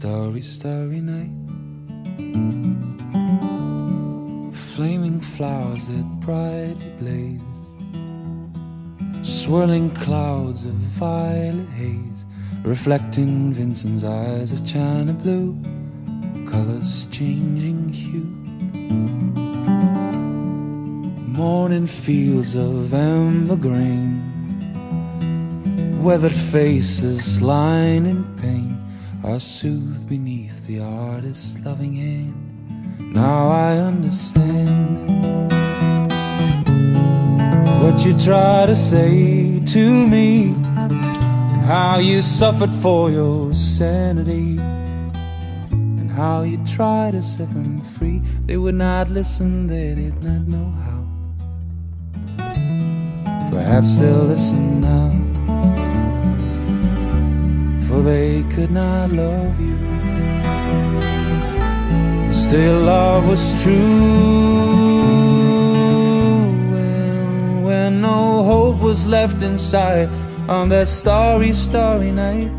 Starry, starry night. Flaming flowers that brightly blaze. Swirling clouds of violet haze. Reflecting Vincent's eyes of china blue. Colors changing hue. Morning fields of amber grain. Weathered faces lying in pain are soothed beneath the artist's loving hand. Now I understand what you try to say to me, and how you suffered for your sanity, and how you tried to set them free. They would not listen, they did not know how. Perhaps they'll listen now for they could not love you. Still, love was true, and when no hope was left inside on that starry, starry night,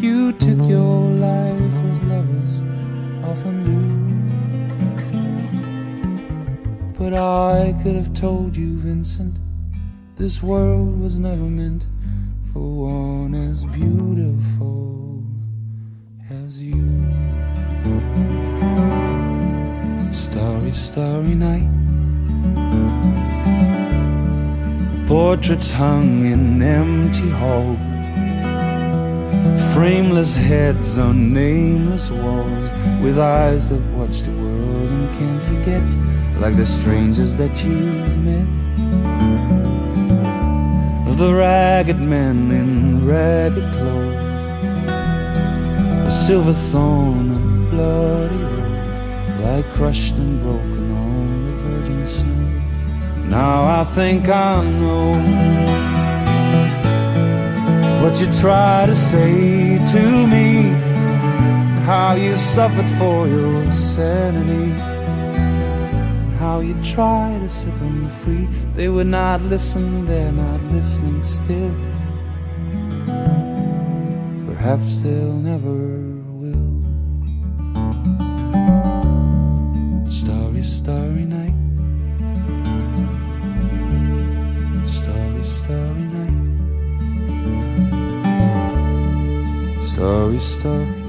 you took your life as lovers often do. But I could have told you, Vincent, this world was never meant one as beautiful as you. Starry, starry night. Portraits hung in empty halls. Frameless heads on nameless walls, with eyes that watch the world and can't forget, like the strangers that you've met the ragged men in ragged clothes, a silver thorn, a bloody rose, lie crushed and broken on the virgin snow. Now I think I know what you try to say to me, how you suffered for your sanity how you try to set them free. They would not listen, they're not listening still. Perhaps they'll never will. Starry, starry night. Starry, starry night. Starry, starry.